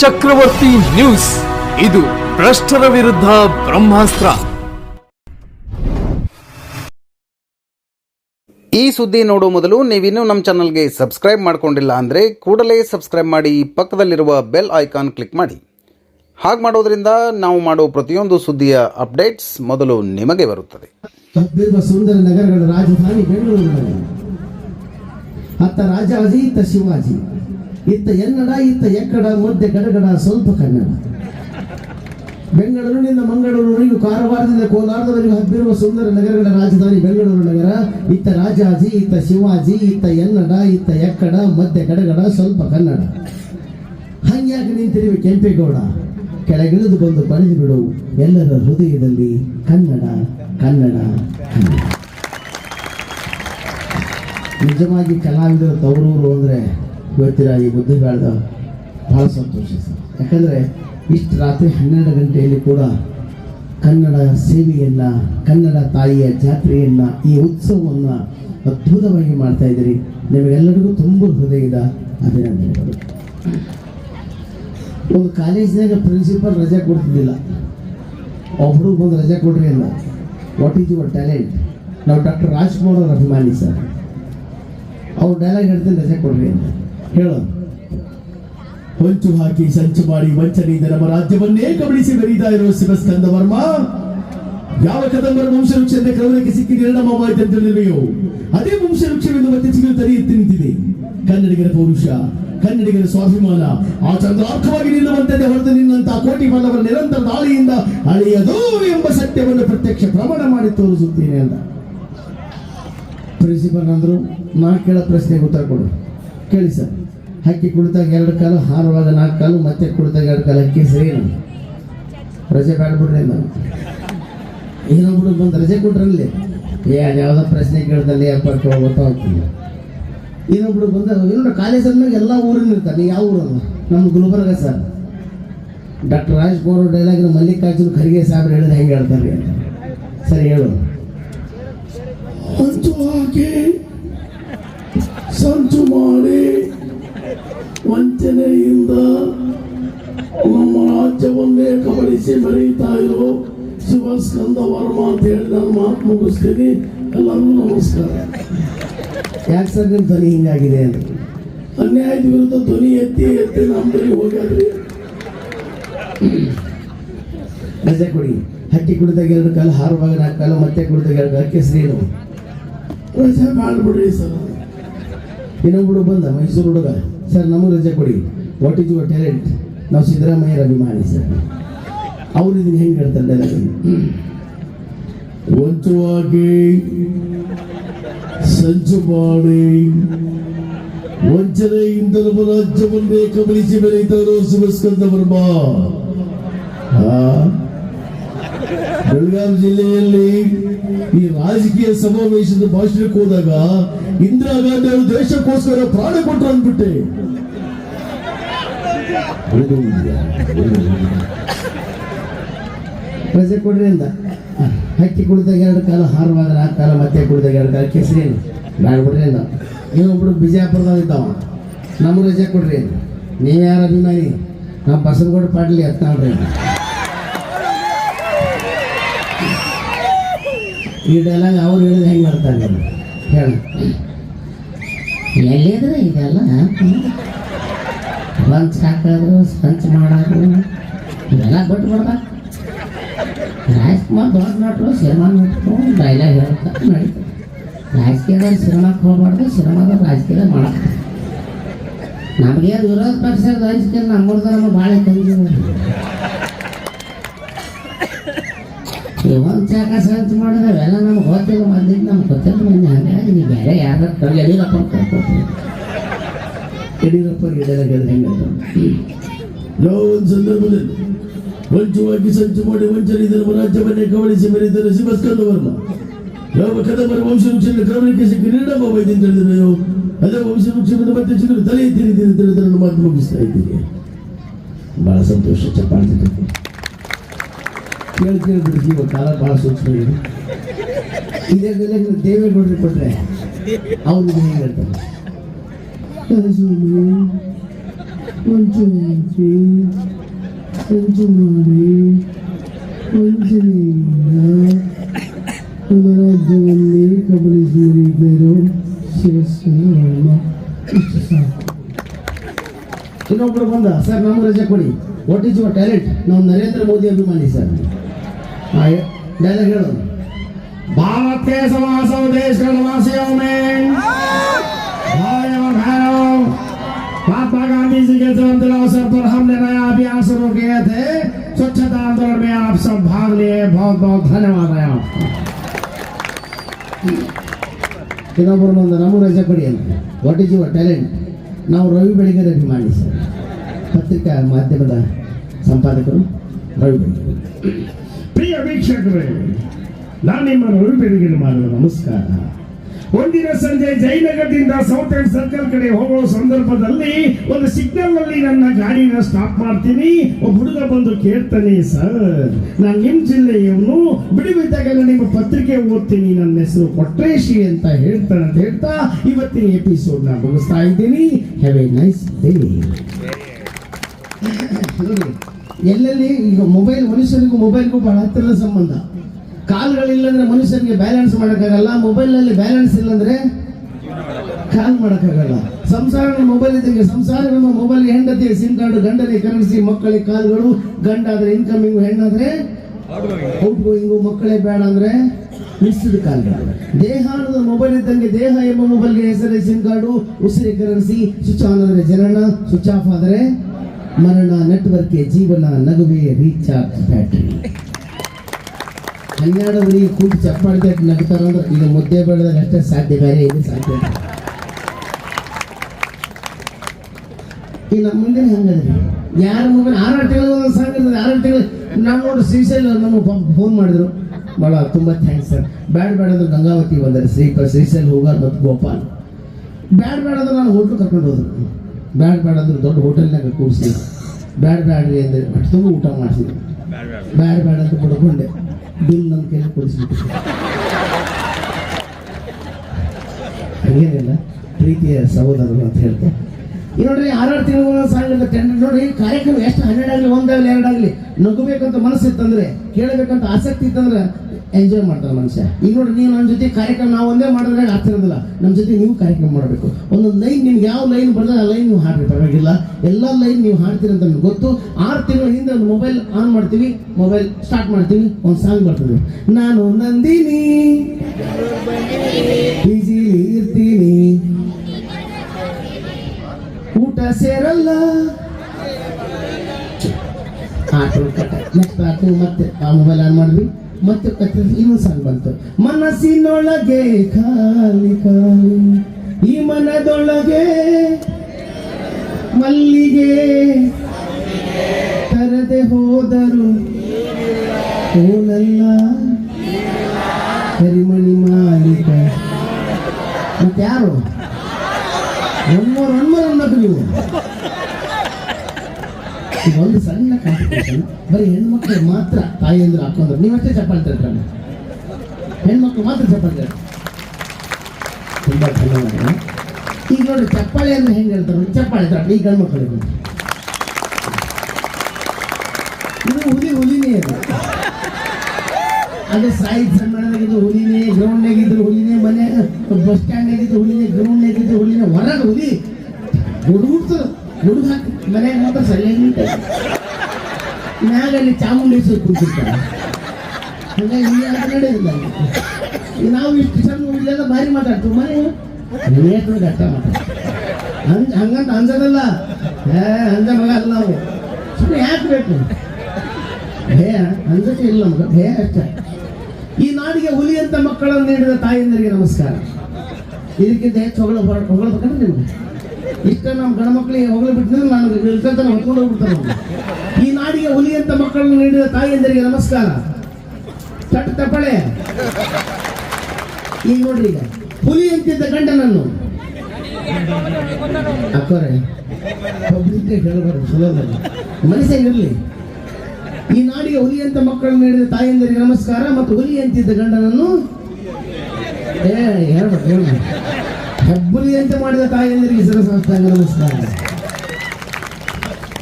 ಚಕ್ರವರ್ತಿ news. ಇದು ಭ್ರಷ್ಟರ ವಿರುದ್ಧ ಬ್ರಹ್ಮಾಸ್ತ್ರ. ಈ ಸುದ್ದಿ ನೋಡುವ ಮೊದಲು ನೀವಿನ್ನೂ ನಮ್ಮ ಚಾನಲ್ಗೆ ಸಬ್ಸ್ಕ್ರೈಬ್ ಮಾಡ್ಕೊಂಡಿಲ್ಲ ಅಂದರೆ ಕೂಡಲೇ ಸಬ್ಸ್ಕ್ರೈಬ್ ಮಾಡಿ ಪಕ್ಕದಲ್ಲಿರುವ ಬೆಲ್ ಐಕಾನ್ ಕ್ಲಿಕ್ ಮಾಡಿ. ಹಾಗೆ ಮಾಡೋದ್ರಿಂದ ನಾವು ಮಾಡುವ ಪ್ರತಿಯೊಂದು ಸುದ್ದಿಯ ಅಪ್ಡೇಟ್ಸ್ ಮೊದಲು ನಿಮಗೆ ಬರುತ್ತದೆ. ಸುಂದರ ನಗರಗಳ ರಾಜಧಾನಿ ಬೆಂಗಳೂರಿನಲ್ಲಿ. ಅತ್ತ ರಾಜಾಜಿ ಇತ್ತ ಶಿವಾಜಿ. ಇತ್ತ ಎನ್ನಡ, ಇತ್ತ ಎಕ್ಕಡ, ಮಧ್ಯೆ ಗಡಗಡ, ಸ್ವಲ್ಪ ಕನ್ನಡ. ಬೆಂಗಳೂರಿನಿಂದ ಮಂಗಳೂರಿಗೂ ಕಾರವಾರದಿಂದ ಕೋಲಾರದವರೆಗೂ ಹಬ್ಬಿರುವ ಸುಂದರ ನಗರಗಳ ರಾಜಧಾನಿ ಬೆಂಗಳೂರು ನಗರ, ಇತ್ತ ರಾಜಾಜಿ, ಇತ್ತ ಶಿವಾಜಿ, ಇತ್ತ ಎನ್ನಡ, ಇತ್ತ ಎಕ್ಕಡ, ಮಧ್ಯೆ ಗಡಗಡ, ಸ್ವಲ್ಪ ಕನ್ನಡ. ಹಂಗ್ಯಾಕೆ ನಿಂತಿರುವೆ ಕೆಂಪೇಗೌಡ? ಕೆಳಗಿಳಿದು ಬಂದು ಬರೆದು ಬಿಡು ಎಲ್ಲರ ಹೃದಯದಲ್ಲಿ ಕನ್ನಡ ಕನ್ನಡ ನಿಜವಾಗಿ ಕಲಾವಿದರ ತವರೂರು ಅಂದರೆ ಇವತ್ತಿನ ಈ ಬುದ್ಧಿ ಬೆಳೆದ ಭಾಳ ಸಂತೋಷ ಸರ್. ಯಾಕಂದರೆ ಇಷ್ಟು ರಾತ್ರಿ ಹನ್ನೆರಡು ಗಂಟೆಯಲ್ಲಿ ಕೂಡ ಕನ್ನಡ ಸೇವೆಯನ್ನು, ಕನ್ನಡ ತಾಯಿಯ ಜಾತ್ರೆಯನ್ನು, ಈ ಉತ್ಸವವನ್ನು ಅದ್ಭುತವಾಗಿ ಮಾಡ್ತಾ ಇದ್ದೀರಿ. ನಿಮಗೆಲ್ಲರಿಗೂ ತುಂಬ ಹೃದಯದ ಅಭಿನಂದನೆಗಳು. ಒಂದು ಕಾಲೇಜಿನಾಗ ಪ್ರಿನ್ಸಿಪಲ್ ರಜೆ ಕೊಡ್ತಿದ್ದಿಲ್ಲ. ಒಬ್ಬರು ಬಂದು ರಜೆ ಕೊಡ್ರಿ ಅಲ್ಲ ವಾಟ್ ಈಸ್ ಯುವರ್ ಟ್ಯಾಲೆಂಟ್ ನಾವು ಡಾಕ್ಟರ್ ರಾಜ್ಕುಮಾರ್ ಅವ್ರ ಅಭಿಮಾನಿ ಸರ್. ಅವ್ರು ಡೈಲಾಗ್ ಹೇಳ್ತೀನಿ, ರಜೆ ಕೊಡ್ರಿ ಅಂತ ಹೇಳು. ಹೊಂಚು ಹಾಕಿ ಸಂಚು ಮಾಡಿ ವಂಚನೆಯಿಂದ ನಮ್ಮ ರಾಜ್ಯವನ್ನೇ ಕಬಳಿಸಿ ಬರೀತಾ ಇರುವ ಶಿವಸ್ಕಂದ ವರ್ಮ. ಯಾವ ಕದಂಬರ ವಂಶವೃಕ್ಷದ ಕವನಕ್ಕೆ ಸಿಕ್ಕಿ ನಮ್ಮ ಅಂತ ಅದೇ ವಂಶವೃಕ್ಷವೆಂದು ಮತ್ತೆ ಸಿಗಲು ತರಿ ಎತ್ತಿ ನಿಂತಿದೆ. ಕನ್ನಡಿಗರ ಪೌರುಷ, ಕನ್ನಡಿಗರ ಸ್ವಾಭಿಮಾನ, ಆ ಚಂದ್ರಾರ್ಥವಾಗಿ ನಿಲ್ಲುವಂತದ್ದೇ ಹೊರತು ನಿನ್ನಂತಹ ಕೋಟಿ ಬಲ್ಲವರ ನಿರಂತರ ದಾಳಿಯಿಂದ ಅಳಿಯದು ಎಂಬ ಸತ್ಯವನ್ನು ಪ್ರತ್ಯಕ್ಷ ಪ್ರಮಾಣ ಮಾಡಿ ತೋರಿಸುತ್ತೇನೆ ಅಂತ. ಪ್ರಿನ್ಸಿಪಲ್ ಅಂದ್ರು ನಾ ಕೇಳೋ ಪ್ರಶ್ನೆಗೆ ಉತ್ತರ ಕೊಡು. ಕೇಳಿ ಸರ್ ಹಕ್ಕಿ ಕುಳಿತಾಗ ಎರಡು ಕಾಲು ಹಾರುವಾಗ ನಾಲ್ಕು ಕಾಲು, ಮತ್ತೆ ಕುಳಿತಾಗ ಎರಡು ಕಾಲು ಹಕ್ಕಿ ಸರಿ ರಜೆ ಬೇಡ್ಬಿಡ್ರಿ ನಾನು ಏನೊಬ್ರು ಬಂದು ರಜೆ ಕೊಟ್ರಲ್ಲಿ. ಏ ಯಾವುದೋ ಪ್ರಶ್ನೆ ಕೇಳ್ದಲ್ಲಿ ಅಪ್ಪ ಗೊತ್ತಾಗ್ತಿಲ್ಲ ಇನ್ನೊಬ್ರು ಬಂದ ಇನ್ನೊಂದು ಕಾಲೇಜ್ ಅಂದಾಗ ಎಲ್ಲ ಊರಿನ ಇರ್ತಾರೆ. ನೀವು ಯಾವ ಊರಲ್ಲ ನಮ್ಮ ಗುಲ್ಬರ್ಗ ಸರ್. ಡಾಕ್ಟರ್ ರಾಜ್ಕುಮಾರ್ ಡೈಲಾಗಿನ ಮಲ್ಲಿಕಾರ್ಜುನ್ ಖರ್ಗೆ ಸಾಹೇಬ್ರು ಹೇಳಿದ್ರೆ ಹೆಂಗೆ ಹೇಳ್ತಾರೆ ಸರಿ, ಹೇಳು. ಸಂಚು ಮಾಡಿ ವಂಚನೆಯಿಂದ ನಮ್ಮ ರಾಜ್ಯವನ್ನೇ ಕಬಳಿಸಿ ಬರೀತಾ ಇರೋ ಶಿವಸ್ಕಂದ ವರ್ಮ ಅಂತ ಹೇಳಿ ನಾನು ಮಾತು ಮುಗಿಸ್ತೀನಿ. ಎಲ್ಲರಿಗೂ ನಮಸ್ಕಾರ. ಯಾಕೆ ಸರ್ ನಿಮ್ಮ ಧ್ವನಿ ಹಿಂಗಾಗಿದೆ ಅಂತ? ಅನ್ಯಾಯದ ವಿರುದ್ಧ ಧ್ವನಿ ಎತ್ತಿ ಎತ್ತಿ ನಮ್ಮಲ್ಲಿ ಹೋಗ್ಯಾದ್ರಿ. ರಜೆ ಕೊಡಿ. ಹಕ್ಕಿ ಕುಡಿದಾಗ ಎರಡು ಕಾಲು ಹಾರುವಾಗ ನಾಲ್ಕು ಕಾಲು ಮತ್ತೆ ಕುಡಿದಾಗ ಎರಡು ಕಾಲು ಕೆಸರೇನು ರಜೆ ಮಾಡ್ಬಿಡ್ರಿ ಸರ್. ಇನ್ನೊಬ್ಬಳು ಬಂದ ಮೈಸೂರು ಹುಡುಗ ಸರ್, ನಮಗೆ ರಜೆ ಕೊಡಿ. ವಾಟ್ ಇಸ್ ಯುವರ್ ಟ್ಯಾಲೆಂಟ್ ನಾವು ಸಿದ್ದರಾಮಯ್ಯರ ಅಭಿಮಾನಿ, ಸರ್. ಅವ್ರು ಇದನ್ನ ಹೆಂಗೆ ಹೇಳ್ತಾರೆ ಹಾಕಿ ಸಂಚು ಮಾಡಿ ವಂಚನೆಯಿಂದ ನಮ್ಮ ರಾಜ್ಯವನ್ನೇ ಕಬಲಿಸಿ ಬೆಳೀತಾರೋ ಸುಮಸ್ಕಂದ ವರ್ಮ. ಆ, ಬೆಳಗಾವಿ ಜಿಲ್ಲೆಯಲ್ಲಿ ಈ ರಾಜಕೀಯ ಸಮಾವೇಶದ ಭಾಷಣಕ್ಕೆ ಹೋದಾಗ ಇಂದಿರಾ ಗಾಂಧಿ ಅವರು ದೇಶಕ್ಕೋಸ್ಕರ ಪ್ರಾಣ ಕೊಟ್ಟರು ಅಂದ್ಬಿಟ್ಟೆ. ರಜೆ ಕೊಡ್ರಿ ಅಂದ ಹಕ್ಕಿ ಕುಡಿದಾಗ ಎರಡು ಕಾಲ ಹಾರವಾದ ಆ ಕಾಲ ಮತ್ತೆ ಕುಡಿದಾಗ ಎರಡು ಕಾಲ ಕೆಸರೇನು? ಕೊಡ್ರಿ ಅಂದ ಇನ್ನೊಬ್ರು ಬಿಜಾಪುರದಾಗ ಇದ್ದಾವ. ನಮ್ಗೆ ರಜೆ ಕೊಡ್ರಿ ಅಂದ ನೀವು ಯಾರು ಅಭಿಮಾನಿ? ನಮ್ಮ ಬಸವಗೌಡ ಪಾಡ್ಲಿ ಎತ್ತಾಳ್ರಿ ಈ ಡೈಲಾಗ್ ಅವ್ರು ಹೇಳಿದ್ರೆ ಹೆಂಗೆ ಮಾಡ್ತಾರೆ ಹೇಳ. ಎಲ್ಲಿದ್ರೆ ಇದೆಲ್ಲ? ಲಂಚ್ ಹಾಕೋದು ಸ್ಪಂಚ್ ಮಾಡೋದು ಇವೆಲ್ಲ ಬಿಟ್ಟು ಬಿಡ್ಬೇಕು ರಾಜ್ಕುಮಾರ್ ದೊಡ್ಡ ನಟರು, ಸಿನಿಮಾ ನಟರು ಡೈಲಾಗ್ ಹೇಳ್ತಾರೆ ನಡೀತದೆ ರಾಜಕೀಯದಲ್ಲಿ ಸಿನಿಮಾಕ್ಕೆ ಹೋಗ್ಬಾರ್ದು, ಸಿನಿಮಾದ ರಾಜಕೀಯ ಮಾಡಕ್ಕೆ ನಮಗೇನು ವಿರೋಧ ಪಕ್ಷದ ರಾಜಕೀಯ ನಮ್ಮ ಭಾಳ ತಂದಿದ್ದೀವಿ ಒಂದು ಚಾಕ ಅಂತ ಮಾಡಿದ್ರೆ ಅವೆಲ್ಲ ನಮ್ಗೆ ಗೊತ್ತಿಲ್ಲ ಮೊದಲಿಗೆ ನಮ್ಗೆ ಗೊತ್ತಿಲ್ಲ ಮಂದಿ ಹಾಗಾಗಿ ನೀವು ಬೇರೆ ಯಾರು ಕವಿ ಯಡಿಯೂರಪ್ಪ ಕರ್ಕೊಡ್ತೀವಿ ಯಡಿಯೂರಪ್ಪ ಹೇಳಿದ್ರೆ ಹೆಂಗೆ ಯಾವ ಒಂದು ಸಂದರ್ಭದಲ್ಲಿ ವಂಚವಾಗಿ ಸಂಚು ಮಾಡಿ ವಂಚನೆಯಿಂದ ನಮ್ಮ ರಾಜ್ಯವನ್ನೇ ಕಬಳಿಸಿ ಮೆರೀತಾರೆ ಶಿವಸ್ಕಂದ ವರ್ಮ. ಯಾವ ಕದಮರ ವಂಶವೃಕ್ಷದ ಕ್ರಮಕ್ಕೆ ಸಿಕ್ಕಿ ನಿರ್ಣಮವಾಯಿತು ಅಂತ ಹೇಳಿದ್ರು ಅದೇ ವಂಶವೃಕ್ಷವನ್ನು ಮತ್ತೆ ತಲೆ ತಿಳಿದ್ರೆ ಮುಗಿಸ್ತಾ ಇದ್ದೀರಿ. ಬಹಳ ಸಂತೋಷ, ಚಪ್ಪಾಳೆ ಕೇಳಿ ಬಿಡ್ತೀವಿ ಜೀವ ಕಾಲ ಭಾಳ ಸೂಕ್ಷ್ಮ ಇದೆ ದೇವೇಗೌಡರಿಗೆ ಕೊಟ್ಟರೆ ಹೆಂಗೆ ಹೇಳ್ತಾರೆ ಮಂಚು ಮುಚ್ಚಿ ಸಂಚು ಮಾಡಿ ವಂಚನೆಯಿಂದ ನಮ್ಮ ರಾಜ್ಯವನ್ನೇ ಕಬಲಿಸಿದರು ಸಾಕು ಇನ್ನೊಬ್ರು ಬಂದ, ಸರ್ ನಮ್ಗೆ ರಜೆ ಕೊಡಿ. ವಾಟ್ ಈಸ್ ಯುವರ್ ಟ್ಯಾಲೆಂಟ್ ನಾವು ನರೇಂದ್ರ ಮೋದಿ ಅಭಿಮಾನಿ, ಸರ್. ಡೈಲಾಗ್ ಹೇಳು भारत के समासों देश के निवासियों में भाइयों बहनों महात्मा गांधी जी के जन्मदिन अवसर पर हमने नया अभियान शुरू किए थे स्वच्छता आंदोलन में आप सब भाग लिए बहुत बहुत धन्यवाद है आपका ಇನ್ನೊಬ್ರು ಬಂದ ನಮಗೆ ರಜೆ ಕೊಡಿ ಅಂತ ವಾಟ್ ಈಸ್ ಯುವರ್ ಟ್ಯಾಲೆಂಟ್ ನಾವು ರವಿ ಬೆಳಗೆರೆ ಅಭಿಮಾನಿ ಸರ್ ಪತ್ರಿಕಾ ಮಾಧ್ಯಮದ ಸಂಪಾದಕರು ರವಿ ಬೆಳಗೆರೆ ಪ್ರಿಯ ವೀಕ್ಷಕರೇ ನಾನು ನಿಮ್ಮ ಉಳಿಬೆಳಗಿನ ಮಾಡುವ ನಮಸ್ಕಾರ. ಒಂದಿನ ಸಂಜೆ ಜಯನಗರದಿಂದ ಸೌತ್ ಅಂಡ್ ಸರ್ಕಲ್ ಕಡೆ ಹೋಗುವ ಸಂದರ್ಭದಲ್ಲಿ ಒಂದು ಸಿಗ್ನಲ್ನಲ್ಲಿ ನನ್ನ ಗಾಡಿನ ಸ್ಟಾಪ್ ಮಾಡ್ತೀನಿ. ಒಬ್ಬ ಹುಡುಗ ಬಂದು ಕೇಳ್ತಾನೆ ಸರ್ ನಾನು ನಿಮ್ಮ ಜಿಲ್ಲೆಯವನು ಬಿಡುವಿದ್ದಾಗ ನಿಮ್ಮ ಪತ್ರಿಕೆ ಓದ್ತೀನಿ ನನ್ನ ಹೆಸರು ಕೊಟ್ರೇಶಿ ಅಂತ ಹೇಳ್ತಾನೆ ಅಂತ ಹೇಳ್ತಾ ಇವತ್ತಿನ ಎಪಿಸೋಡ್ನ ಮುಗಿಸ್ತಾ ಇದ್ದೀನಿ. ಹ್ಯಾವ್ ಎ ನೈಸ್ ಡೇ ಎಲ್ಲೆಲ್ಲಿ ಈಗ ಮೊಬೈಲ್ ಮನುಷ್ಯನಿಗೂ ಮೊಬೈಲ್ಗೂ ಬಹಳ ಹತ್ತಿರದ ಸಂಬಂಧ. ಕಾಲ್ಗಳಿಲ್ಲಂದ್ರೆ ಮನುಷ್ಯನಿಗೆ ಬ್ಯಾಲೆನ್ಸ್ ಮಾಡೋಕ್ಕಾಗಲ್ಲ ಮೊಬೈಲ್ನಲ್ಲಿ ಬ್ಯಾಲೆನ್ಸ್ ಇಲ್ಲಂದ್ರೆ ಕಾಲ್ ಮಾಡೋಕ್ಕಾಗಲ್ಲ. ಸಂಸಾರ ಮೊಬೈಲ್ ಇದ್ದಂಗೆ ಸಂಸಾರ, ನಮ್ಮ ಮೊಬೈಲ್ ಹೆಂಡತಿ ಸಿಮ್ ಕಾರ್ಡ್ ಗಂಡನಿಗೆ ಕರೆನ್ಸಿ, ಮಕ್ಕಳಿಗೆ ಕಾಲ್ಗಳು, ಗಂಡ ಆದ್ರೆ ಇನ್ಕಮಿಂಗ್ ಹೆಣ್ಣಾದ್ರೆ ಔಟ್ ಗೋಯಿಂಗು ಮಕ್ಕಳೇ ಬೇಡ ಅಂದ್ರೆ ಮಿಸ್ಡ್ ಕಾಲ್ಗಳು. ದೇಹ ಮೊಬೈಲ್ ಇದ್ದಂಗೆ ದೇಹ ಎಂಬ ಮೊಬೈಲ್ಗೆ ಹೆಸರೇ ಸಿಮ್ ಕಾರ್ಡು ಉಸಿರಿ ಕರೆನ್ಸಿ ಸ್ವಿಚ್ ಆನ್ ಆದರೆ ಜನನ ಸ್ವಿಚ್ ಆಫ್ ಆದರೆ ಮರಣ ನೆಟ್ವರ್ಕ್ ಜೀವನ ನಗುವೆ ರೀಚಾರ್ಜ್ ಬ್ಯಾಟ್ರಿ. ಹನ್ನೆರಡು ಅವರಿಗೆ ಕೂತು ಚಪ್ಪಾಳೆ ನಗ್ತಾರ ಅಂದ್ರೆ ಈಗ ಮುದ್ದೆ ಬೆಳೆದಾಗ ಅಷ್ಟೇ ಸಾಧ್ಯ, ಬೇರೆ ಇದು ಸಾಧ್ಯ. ಈ ನಮ್ಮ ಮುಂದೆ ಹಂಗದ್ರಿ ಯಾರು ಮೊಬೈಲ್ ಆರಾರು ತಿಂಗಳು ಒಂದು ಸಾಂಗ್ ಇರ್ತದೆ ಆರಾರು ತಿಂಗಳು. ನೋಡಿ ಶ್ರೀಶೈಲ ನಮ್ಮ ಫೋನ್ ಮಾಡಿದ್ರು. ಭಾಳ ತುಂಬ ಥ್ಯಾಂಕ್ಸ್ ಸರ್ ಬ್ಯಾಡ್ ಬ್ಯಾಡ್ ಅಂದ್ರೆ ಗಂಗಾವತಿ ಬಂದರೆ, ಶ್ರೀ ಶ್ರೀಶೈಲ ಹೋಗಾರ್ ಮತ್ತು ಗೋಪಾಲ್. ಬ್ಯಾಡ್ ಬ್ಯಾಡ್ ಅಂದ್ರೆ ನಾನು ಹೋಟ್ಲು ಕರ್ಕೊಂಡು ಹೋದ್ರು. ಬ್ಯಾಡ್ ಬ್ಯಾಡ್ ಅಂದ್ರೆ ದೊಡ್ಡ ಹೋಟೆಲ್ನಾಗ ಕೂರಿಸಿ. ಬ್ಯಾಡ್ ಬ್ಯಾಡ್ರಿ ಅಂದರೆ ತುಂಬ ಊಟ ಮಾಡಿಸಿದ್ರು ಬ್ಯಾಡ್ ಬ್ಯಾಡ್ ಅಂತ ಪಡ್ಕೊಂಡೆ ಬಿಲ್ ನಮ್ಮ ಕೈಲಿ ಕೊಡಿಸ್ಬಿಟ್ಟು. ಹಂಗೇನಿಲ್ಲ. ಪ್ರೀತಿಯ ಸಹೋದರರು ಅಂತ ಹೇಳ್ತಾರೆ ಈ ನೋಡ್ರಿ ಆರಾರು ತಿಂಗಳು ಸಾಂಗ್ ಟೆಂಡರ್ ನೋಡಿ ಕಾರ್ಯಕ್ರಮ ಎಷ್ಟು ಹನ್ನೆರಡಾಗಲಿ ಒಂದಾಗಲಿ ಎರಡಾಗಲಿ ನಗಬೇಕಂತ ಮನಸ್ಸಿತ್ತಂದ್ರೆ ಕೇಳಬೇಕಂತ ಆಸಕ್ತಿ ಇತ್ತಂದ್ರೆ ಎಂಜಾಯ್ ಮಾಡ್ತಾರೆ ಮನುಷ್ಯ. ಈಗ ನೋಡಿ ನೀವು ನನ್ನ ಜೊತೆ ಕಾರ್ಯಕ್ರಮ ನಾವು ಒಂದೇ ಮಾಡಿದ್ರೆ ಆಗ್ತಿರೋದಿಲ್ಲ ನಮ್ಮ ಜೊತೆ ನೀವು ಕಾರ್ಯಕ್ರಮ ಮಾಡಬೇಕು. ಒಂದೊಂದು ಲೈನ್ ನಿಮ್ಗೆ ಯಾವ ಲೈನ್ ಬರ್ತದೆ, ಆ ಲೈನ್ ನೀವು ಹಾಡ್ರಿ, ಪರವಾಗಿಲ್ಲ. ಎಲ್ಲ ಲೈನ್ ನೀವು ಹಾಡ್ತೀರಿ ಅಂತ ನಮ್ಗೆ ಗೊತ್ತು. ಆರು ತಿಂಗಳ ಹಿಂದೆ ಒಂದು ಮೊಬೈಲ್ ಆನ್ ಮಾಡ್ತೀವಿ, ಮೊಬೈಲ್ ಸ್ಟಾರ್ಟ್ ಮಾಡ್ತೀವಿ, ಒಂದು ಸಾಂಗ್ ಬರ್ತದೆ. ನಾನು ನಂದಿನಿ ಬಿಜಿಲಿ ಇರ್ತೀನಿ. ಊಟ ಸೇರಲ್ಲ. ಆಟೋ ಮತ್ತೆ ಆ ಮೊಬೈಲ್ ಆನ್ ಮಾಡಿದ್ವಿ ಮತ್ತೆ ಇನ್ನೊಂದು ಸಾಂಗ್ ಬಂತು. ಮನಸ್ಸಿನೊಳಗೆ ಖಾಲಿ ಖಾಲಿ, ಈ ಮನದೊಳಗೆ ಮಲ್ಲಿಗೆ ಕರೆದೆ ಹೋದರು. ಓನಲ್ಲ ಕರಿಮಣಿ ಮಾಲೀಕ. ಮತ್ತೆ ಯಾರು? ಒನ್ಮೂರು ಒನ್ಮೂರು ಅನ್ನೋದು ನೀವು. ಒಂದು ಸಣ್ಣ ಬರೀ ಹೆಣ್ಮಕ್ಳು ಮಾತ್ರ ತಾಯಿಯಂದ್ರು ಹಾಕೊಂಡ್ರು. ನೀವಷ್ಟೇ ಚಪ್ಪಾಳೆ ತಿಳ್ಕೊಂಡು ಹೆಣ್ಮಕ್ಳು ಮಾತ್ರ ಚಪ್ಪಾಳೆ ತುಂಬಾ ಧನ್ಯವಾದ ಈಗ ನೋಡಿ ಚಪ್ಪಾಳೆ ಅಂದ್ರೆ ಹೆಂಗೆ ಹೇಳ್ತಾರೆ ಚಪ್ಪಾಳೆ ತರ ಈ ಗಂಡು ಮಕ್ಕಳಿಗೆ ಇದು ಹುಲಿ, ಹುಲಿನೇ ಅದು. ಅದೇ ಸಾಯಿ ಸನ್ಮಾನದಾಗಿದ್ದು ಹುಲಿನೇ, ಗ್ರೌಂಡ್ನಾಗಿದ್ದು ಹುಲಿನೇ, ಮನೆ, ಬಸ್ ಸ್ಟ್ಯಾಂಡ್ ಸ್ಟ್ಯಾಂಡ್ನಾಗಿದ್ದು ಹುಲಿನೇ, ಗ್ರೌಂಡ್ನಾಗಿದ್ದು ಹುಲಿನೇ, ಹೊರಗೆ ಹುಲಿ. ಹುಡುಗ್ತು ಹುಡುಗ ಹಾಕಿ ಮಾತ್ರ ಸೈಲೆಂಟ್ ಮ್ಯಾಗ ಚಾಮುಂಡಿ ಕುಂತಿರ್ತಾರೆ ಹಂಗಾಗಿ ನಾವು ಇಷ್ಟು ಚಂದ ಇಲ್ಲೆಲ್ಲ ಭಾರಿ ಮಾತಾಡ್ತೀವಿ. ಮನೆ ಹಂಗ ಹಂಗಂತ ಅಂಜದಲ್ಲ. ಏ, ಅಂಜ ಮಗ ಅಲ್ಲ ನಾವು. ಸುಮ್ಮನೆ ಯಾಕೆ ಬೇಕು? ಭಯ ಅಂಜಕ್ಕೆ ಇಲ್ಲ ನಮ್ಗೆ. ಭಯ ಅಷ್ಟೇ. ಈ ನಾಡಿಗೆ ಹುಲಿಯಂತ ಮಕ್ಕಳನ್ನು ನೀಡಿದ ತಾಯಂದರಿಗೆ ನಮಸ್ಕಾರ. ಇದಕ್ಕಿಂತ ಹೆಚ್ಚು ಹೊಗಳ ಹೊಗಳಬೇಕಂದ್ರೆ ನಿಮ್ಗೆ. ಇಷ್ಟ ನಮ್ಮ ಗಂಡ ಮಕ್ಕಳಿಗೆ ಹೊಗಳ ಬಿಟ್ಟಿದ್ರೆ ನಾನು ಹೊತ್ಕೊಂಡು ಹೋಗ್ಬಿಡ್ತಾರೆ ಅವ್ನು. ಈ ಹುಲಿ ಅಂತ ಮಕ್ಕಳನ್ನು ನೀಡಿದ ತಾಯಿಯಂದರಿಗೆ ನಮಸ್ಕಾರ. ಚಟ್ ತಪ್ಪಳೆ. ಈಗ ನೋಡ್ರಿ ಈಗ. ಹುಲಿ ಅಂತಿದ್ದ ಗಂಡನನ್ನು. ಅಕ್ಕೋರೆ ಪಬ್ಲಿಕ್ ಹೇಳಬಾರ್ದು, ಸುಲಭದಲ್ಲಿ. ಇರಲಿ. ಈ ನಾಡಿಗೆ ಹುಲಿ ಅಂತ ಮಕ್ಕಳನ್ನು ನೀಡಿದ ತಾಯಿಯಂದರಿಗೆ ನಮಸ್ಕಾರ ಮತ್ತು ಹುಲಿ ಅಂತಿದ್ದ ಗಂಡನನ್ನು ಏ, ಹೇಳ್ಬೇಕು ಹೆಬ್ಬುಲಿ ಅಂತ ಮಾಡಿದ ತಾಯಂದಿರಿಗೆ ಸಂಸ್ಥಾನ ನಮಸ್ಕಾರ.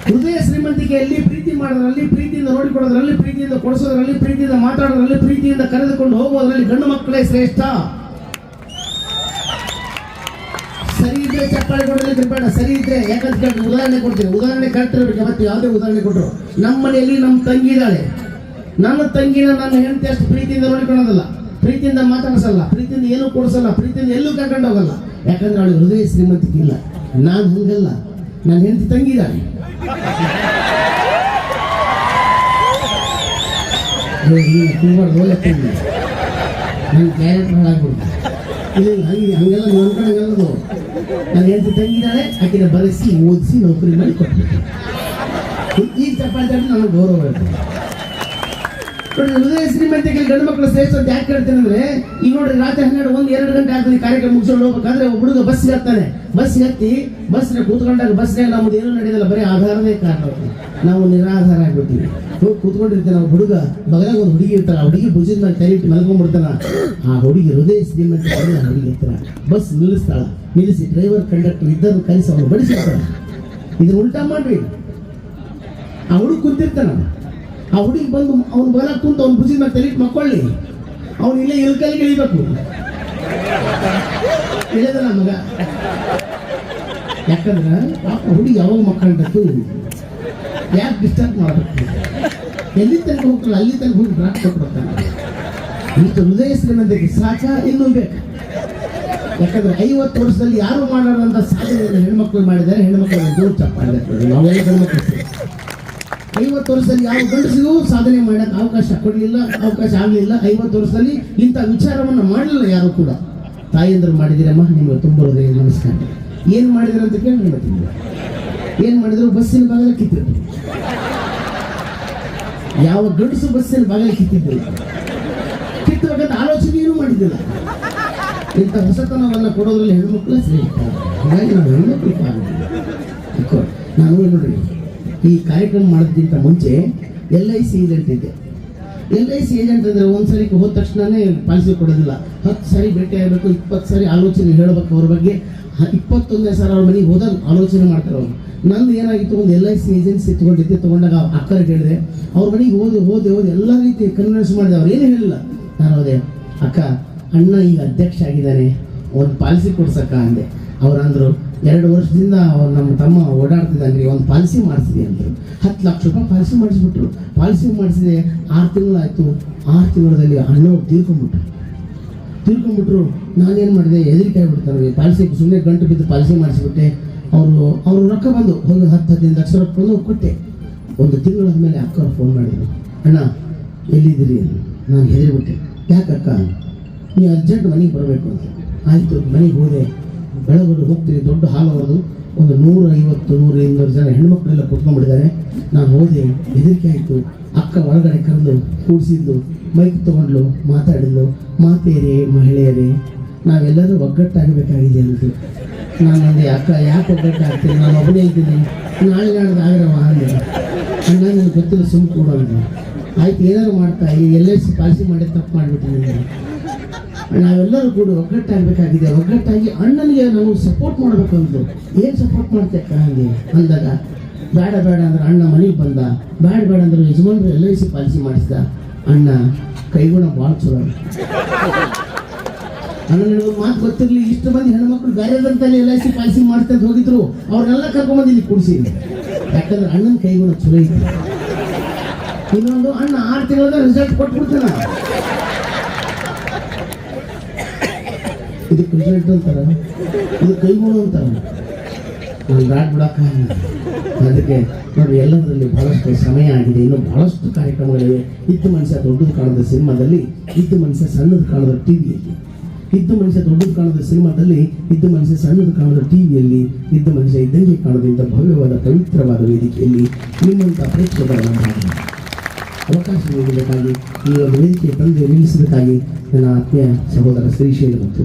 ಹೃದಯ ಶ್ರೀಮಂತಿಕೆಯಲ್ಲಿ ಪ್ರೀತಿ ಮಾಡೋದ್ರಲ್ಲಿ, ಪ್ರೀತಿಯಿಂದ ನೋಡಿಕೊಳ್ಳೋದ್ರಲ್ಲಿ, ಪ್ರೀತಿಯಿಂದ ಕೊಡಿಸೋದ್ರಲ್ಲಿ, ಪ್ರೀತಿಯಿಂದ ಮಾತಾಡೋದ್ರಲ್ಲಿ, ಪ್ರೀತಿಯಿಂದ ಕರೆದುಕೊಂಡು ಹೋಗೋದ್ರಲ್ಲಿ ಗಂಡು ಮಕ್ಕಳೇ ಶ್ರೇಷ್ಠ. ಸರಿ ಇದ್ರೆ ಚಪ್ಪಾಳೆ ಕೊಡೋದಕ್ಕೆ ಬೇಡ ಸರಿ ಇದ್ರೆ ಯಾಕಂತ ಕೇಳಿ ಉದಾಹರಣೆ ಕೊಡ್ತೀನಿ. ಉದಾಹರಣೆ ಕರೆಕ್ಟ್ ಇರಬೇಕು ಮತ್ತೆ ಯಾವುದೇ ಉದಾಹರಣೆ ಕೊಟ್ಟರು ನಮ್ಮ ಮನೆಯಲ್ಲಿ ನಮ್ಮ ತಂಗಿ ಇದ್ದಾಳೆ. ನನ್ನ ತಂಗಿನ ನನ್ನ ಹೆಂಡತಿ ಅಷ್ಟು ಪ್ರೀತಿಯಿಂದ ನೋಡಿಕೊಳ್ಳೋದಲ್ಲ. ಪ್ರೀತಿಯಿಂದ ಮಾತಾಡಿಸಲ್ಲ, ಪ್ರೀತಿಯಿಂದ ಏನೂ ಕೊಡಿಸಲ್ಲ, ಪ್ರೀತಿಯಿಂದ ಎಲ್ಲೂ ಕರ್ಕೊಂಡು ಹೋಗಲ್ಲ. ಯಾಕಂದ್ರೆ ಅವಳು ಹೃದಯ ಶ್ರೀಮಂತಿಕೆ ಇಲ್ಲ. ನಾನು ಹಂಗಲ್ಲ. ನನ್ನ ಹೆಂಡತಿ ಕ್ಯಾರೆಕ್ಟರ್ ಹಂಗೆ ಹಂಗೆಲ್ಲ ಅನ್ಕೊಂಡಂಗೆಲ್ಲದು ನನ್ನ ಹೆಂಡತಿ ತಂಗಿದ್ದಾಳೆ ಆಕೆನ ಬರೆಸಿ ಓದಿಸಿ ನೌಕರಿ ಮಾಡಿ ಕೊಟ್ಟು ಈಗ ತಟ್ಟು ನನಗೆ ಗೌರವ ಇರ್ತದೆ ಹೃದಯ ಶ್ರೀಮಂತಿಕೆ ಗಂಡು ಮಕ್ಕಳ ಶ್ರೇಷ್ಠ ಯಾಕೆ ಹೇಳ್ತೇನೆ ಅಂದ್ರೆ, ಈಗ ನೋಡ್ರಿ ರಾತ್ರಿ ಹನ್ನೆರಡು ಒಂದು, ಎರಡು ಗಂಟೆ ಆಗ್ತದೆ ಕಾರ್ಯಕ್ರಮ ಮುಗಿಸ್ಕೊಂಡು ಹೋಗ್ಬೇಕಾದ್ರೆ ಒಬ್ಬ ಹುಡುಗ ಬಸ್ ಹತ್ತಾನೆ ಬಸ್ ಹತ್ತಿ ಬಸ್ನ ಕೂತ್ಕೊಂಡಾಗ ಬಸ್ನೇ ನಮ್ದು ಏನು ನಡೆಯಲ್ಲ ಬರೀ ಆಧಾರನೇ ಕಾರಣ ನಾವು ನಿರಾಧಾರ ಆಗ್ಬಿಟ್ಟಿವಿ. ಹೋಗಿ ಕೂತ್ಕೊಂಡಿರ್ತೇನೆ ನಾವು ಹುಡುಗ ಬಗಲಾಗ ಒಂದು ಹುಡುಗಿ ಇರ್ತಾರ ಆ ಹುಡುಗಿ ಭುಜದ ಮೇಲೆ ಇಟ್ಟು ಮಲ್ಕೊಂಡ್ಬಿಡ್ತಾನ ಆ ಹುಡುಗಿ ಹೃದಯ ಶ್ರೀಮಂತಿಕೆ ಆ ಹುಡುಗಿ ಇರ್ತಾರ ಬಸ್ ನಿಲ್ಲಿಸ್ತಾಳ. ನಿಲ್ಲಿಸಿ ಡ್ರೈವರ್ ಕಂಡಕ್ಟರ್ ಇದ್ದನ್ನು ಕಲಿಸಿ ಅವನು ಬಡಿಸಿರ್ತಾರ ಇದನ್ನ ಉಲ್ಟಾ ಮಾಡ್ರಿ. ಆ ಹುಡುಗ ಕುಂತಿರ್ತಾನ ಆ ಹುಡುಗಿ ಬಂದು ಅವ್ನು ಬಲ ಕುಂತು ಅವ್ನು ಬುಸಿ ಮೇಲೆ ತಲೆ ಮಕ್ಕೊಳ್ಳಿ. ಅವ್ನು ಇಲ್ಲೇ ಎಲ್ಕಲ್ಲಿ ಇಳಿಬೇಕು. ಇಳಿದ ನಮಗ ಯಾಕಂದ್ರೆ ಪಾಪ ಹುಡುಗಿ ಯಾವಾಗ ಮಕ್ಕಳು ಯಾಕೆ ಡಿಸ್ಟರ್ಬ್ ಮಾಡಬೇಕು? ಎಲ್ಲಿ ತನಕ ಹೋಗ್ತಾರೆ ಅಲ್ಲಿ ತನಕ ಹೋಗಿ ಡ್ರಾಪ್ ಕೊಟ್ಬಿಡ್ತಾನೆ ಇಷ್ಟು ಹೃದಯ ಶ್ರೀಮಂತಿಕೆ ಸಾಕ ಇನ್ನೂ ಬೇಕು. ಯಾಕಂದ್ರೆ ಐವತ್ತು ವರ್ಷದಲ್ಲಿ ಯಾರು ಮಾಡಾರಂತ ಸಾಧ್ಯ ಹೆಣ್ಮಕ್ಳು ಮಾಡಿದ್ದಾರೆ. ಹೆಣ್ಮಕ್ಳು ದೂರ ಚಪ್ಪಾಳೆ ನಾವೆಲ್ಲ ಸೇರಿ. ಐವತ್ತು ವರ್ಷದಲ್ಲಿ ಯಾವ ಗಂಡಸಿಗೂ ಸಾಧನೆ ಮಾಡಕ್ಕೆ ಅವಕಾಶ ಕೊಡಲಿಲ್ಲ, ಅವಕಾಶ ಆಗಲಿಲ್ಲ. ಐವತ್ತು ವರ್ಷದಲ್ಲಿ ಇಂಥ ವಿಚಾರವನ್ನ ಮಾಡಲಿಲ್ಲ ಯಾರು ಕೂಡ. ತಾಯಂದ್ರು ಮಾಡಿದಿರಮ್ಮ ನಿಮಗೆ ತುಂಬ ಹೃದಯ ನಮಸ್ಕಾರ. ಏನು ಮಾಡಿದ್ರು ಅಂತ ಕೇಳಿ ನಿಮ್ಮ ತಿಂಗಳು ಏನು ಮಾಡಿದ್ರು? ಬಸ್ಸಿನ ಬಾಗಿಲ ಕಿತ್ತಿದ್ರು. ಯಾವ ಗಂಡಸು ಬಸ್ಸಿನ ಬಾಗಿಲ ಕಿತ್ತಿದ್ದು ಕಿತ್ತಬೇಕಂತ ಆಲೋಚನೆಯೂ ಮಾಡಿದ್ದಿಲ್ಲ. ಇಂಥ ಹೊಸತನವನ್ನ ಕೊಡೋದ್ರಲ್ಲಿ ಹೆಣ್ಮಕ್ಳು ಶ್ರೇಷ್ಠ. ಹಾಗಾಗಿ ನಾವು ಹೆಣ್ಮಕ್ಳು ನಾನು ನೋಡ್ರಿ ಈ ಕಾರ್ಯಕ್ರಮ ಮಾಡೋದಕ್ಕಿಂತ ಮುಂಚೆ ಎಲ್ ಐ ಸಿ ಏಜೆಂಟ್ ಇದೆ. ಎಲ್ ಐ ಸಿ ಏಜೆಂಟ್ ಅಂದರೆ ಒಂದು ಸರಿ ಹೋದ ತಕ್ಷಣನೇ ಪಾಲಿಸಿ ಕೊಡೋದಿಲ್ಲ. ಹತ್ತು ಸಾರಿ ಭೇಟಿ ಆಗಬೇಕು, ಇಪ್ಪತ್ತು ಸಾರಿ ಆಲೋಚನೆ ಹೇಳಬೇಕು ಅವ್ರ ಬಗ್ಗೆ. ಇಪ್ಪತ್ತೊಂದನೇ ಸಲ ಅವ್ರ ಮನೆಗೆ ಹೋದಾಗ ಆಲೋಚನೆ ಮಾಡ್ತಾರೆ ಅವರು. ನಂದು ಏನಾಗಿತ್ತು, ಒಂದು ಎಲ್ ಐ ಸಿ ಏಜೆನ್ಸಿ ತಗೊಂಡಿದ್ದೆ, ತಗೊಂಡಾಗ ಅಕ್ಕರಿಗೆ ಹೇಳಿದೆ. ಅವ್ರ ಮನೆಗೆ ಹೋದೆ ಹೋದೆ ಹೋದೆ ಎಲ್ಲ ರೀತಿ ಕನ್ವಿನ್ಸ್ ಮಾಡಿದೆ. ಅವ್ರು ಏನು ಹೇಳಿಲ್ಲ? ನಾನು ಹೋದೆ ಅಕ್ಕ, ಅಣ್ಣ ಈಗ ಅಧ್ಯಕ್ಷ ಆಗಿದ್ದಾನೆ ಒಂದು ಪಾಲಿಸಿ ಕೊಡ್ಸಕ್ಕ ಅಂದೆ. ಅವ್ರು ಅಂದರು ಎರಡು ವರ್ಷದಿಂದ ನಮ್ಮ ತಮ್ಮ ಓಡಾಡ್ತಿದ್ದಾನೆ, ಒಂದು ಪಾಲಿಸಿ ಮಾಡಿಸಿದೆ ಅಂದರು. ಹತ್ತು ಲಕ್ಷ ರೂಪಾಯಿ ಪಾಲಿಸಿ ಮಾಡಿಸ್ಬಿಟ್ರು. ಪಾಲಿಸಿ ಮಾಡಿಸಿದೆ ಆರು ತಿಂಗಳಾಯಿತು. ಆರು ತಿಂಗಳಲ್ಲಿ ಅಣ್ಣ ತೀರ್ಕೊಂಡ್ಬಿಟ್ರು. ತಿಳ್ಕೊಂಡ್ಬಿಟ್ರು ನಾನೇನು ಮಾಡಿದೆ? ಹೆದರಿಕೆ ಆಗ್ಬಿಡ್ತಾರೆ ಪಾಲಿಸಿ ಸುಮ್ಮನೆ ಗಂಟು ಬಿದ್ದು ಪಾಲಿಸಿ ಮಾಡಿಸಿಬಿಟ್ಟೆ. ಅವರು ಅವರು ರೊಕ್ಕ ಬಂದು ಹೋಗಿ ಹತ್ತು, ಹದಿನೈದು ಲಕ್ಷ ರೊಕ್ಕ ಬಂದು ಕೊಟ್ಟೆ. ಒಂದು ತಿಂಗಳಾದ್ಮೇಲೆ ಅಕ್ಕ ಫೋನ್ ಮಾಡಿದ್ರು. ಅಣ್ಣ, ಎಲ್ಲಿದ್ದೀರಿ? ಅಂತ ನಾನು ಹೆದರಿಬಿಟ್ಟೆ. ಯಾಕಕ್ಕ? ನೀ ಅರ್ಜೆಂಟ್ ಮನೆಗೆ ಬರಬೇಕು ಅಂತ. ಆಯಿತು, ಮನೆಗೆ ಹೋದೆ. ಬೆಳಗ್ಗೆ ಹೋಗ್ತೀವಿ, ದೊಡ್ಡ ಹಾಲ್ ಅವರದು ಒಂದು ನೂರ ಐವತ್ತು ನೂರ ಇನ್ನೂರು ಜನ ಹೆಣ್ಮಕ್ಳೆಲ್ಲ ಕೂತ್ಕೊಂಡ್ಬಿಟ್ಟಿದ್ದಾರೆ. ನಾನು ಹೋದೆ, ಹೆದರಿಕೆ ಆಯಿತು. ಅಕ್ಕ ಹೊರಗಡೆ ಕರೆದು ಕೂಡಿಸಿದ್ಲು ಮೈಕ್ ತಗೊಂಡ್ಲು, ಮಾತಾಡಿದ್ಲು ಮಾತೇರಿ ಮಹಿಳೆಯರೇ, ನಾವೆಲ್ಲರೂ ಒಗ್ಗಟ್ಟಾಗಬೇಕಾಗಿದೆ ಅಂತ ನಾನು ಅಂದೆ, ಅಕ್ಕ, ಯಾಕೆ ಒಗ್ಗಟ್ಟಾಗ್ತೀನಿ ನಾನು ಒಬ್ಬನೇ ಇದ್ದೀನಿ. ನಾಳೆ ನಾಡ್ದು ಆಗಿರವ ಅಂದೆ ಅಣ್ಣ ನನಗೆ ಗೊತ್ತಿಲ್ಲ ಸುಮ್ಮ ಕೂಡ ಆಯ್ತು, ಏನಾದ್ರು ಮಾಡ್ತಾ, ಈ ಎಲ್ ಐ ಸಿ ಪಾಲಿಸಿ ಮಾಡಿ ತಪ್ಪು ಮಾಡಿಬಿಟ್ಟಿದ್ದೀನಿ. ನಾವೆಲ್ಲರೂ ಕೂಡ ಒಗ್ಗಟ್ಟಾಗಬೇಕಾಗಿದೆ ಒಗ್ಗಟ್ಟಾಗಿ ಅಣ್ಣನಿಗೆ ನಾವು ಸಪೋರ್ಟ್ ಮಾಡಬೇಕು ಅಂದರು. ಏನು ಸಪೋರ್ಟ್ ಮಾಡ್ತಕ್ಕ ಹಂಗೆ? ಅಂದಾಗ, ಬೇಡ ಬೇಡ ಅಂದ್ರೆ ಅಣ್ಣ ಮನೆಗೆ ಬಂದ. ಬೇಡ ಬೇಡ ಅಂದ್ರೆ ಯಜಮಾನ್ರು ಎಲ್ ಐ ಸಿ ಪಾಲಿಸಿ ಮಾಡಿಸಿದ. ಅಣ್ಣ, ಕೈಗುಣ ಭಾಳ ಚಲೋ ಅಣ್ಣ. ಮಾತು ಗೊತ್ತಿರಲಿ. ಇಷ್ಟು ಮಂದಿ ಹೆಣ್ಮಕ್ಳು ಬೇರೆದಂತಲ್ಲಿ ಎಲ್ ಐ ಸಿ ಪಾಲಿಸಿ ಮಾಡ್ತಾ ಹೋಗಿದ್ರು. ಅವ್ರನ್ನೆಲ್ಲ ಕರ್ಕೊಂಬಂದು ಇಲ್ಲಿ ಕೂಡಿಸಿ. ಯಾಕಂದ್ರೆ ಅಣ್ಣನ ಕೈಗುಣ ಚಲೋ ಇತ್ತು ಇನ್ನೊಂದು ಅಣ್ಣ ಆರು ತಿಂಗಳ ರಿಸಲ್ಟ್ ಕೊಟ್ಬಿಡ್ತಾನ. ಇದಕ್ಕೆ ಪ್ರೆಸಿಡೆಂಟ್ ಅಂತಾರ ಇದು ಕೈಗುಣ ಅಂತಾರ ನಾನು ಬ್ಯಾಟ್ ಬಿಡಕ್ಕ ಅದಕ್ಕೆ ನೋಡಿ, ಎಲ್ಲದರಲ್ಲಿ ಬಹಳಷ್ಟು ಸಮಯ ಆಗಿದೆ. ಇನ್ನು ಬಹಳಷ್ಟು ಕಾರ್ಯಕ್ರಮಗಳಿವೆ. ಇದ್ದು ಮನುಷ್ಯ ದೊಡ್ಡದು ಕಾಣದ ಸಿನಿಮಾದಲ್ಲಿ ಇದ್ದು ಮನುಷ್ಯ ಸಣ್ಣದು ಕಾಣದ ಟಿವಿಯಲ್ಲಿ. ಇದ್ದು ಮನುಷ್ಯ ದೊಡ್ಡದು ಕಾಣದ ಸಿನಿಮಾದಲ್ಲಿ ಇದ್ದು ಮನುಷ್ಯ ಸಣ್ಣದು ಕಾಣದ ಟಿವಿಯಲ್ಲಿ ಇದ್ದ ಮನುಷ್ಯ ಇದ್ದಂಗೆ ಕಾಣದಿಂದ ಭವ್ಯವಾದ, ಪವಿತ್ರವಾದ ವೇದಿಕೆಯಲ್ಲಿ ನಿಮ್ಮಂಥ ಪ್ರೇಕ್ಷಕರನ್ನು ಅವಕಾಶ ನೀಡಬೇಕಾಗಿ, ಈ ಒಂದು ವೇದಿಕೆ ತಂದು ನಿಲ್ಲಿಸಬೇಕಾಗಿ ನನ್ನ ಆತ್ಮೀಯ ಸಹೋದರ ಶ್ರೀಶೈಲ ಮತ್ತು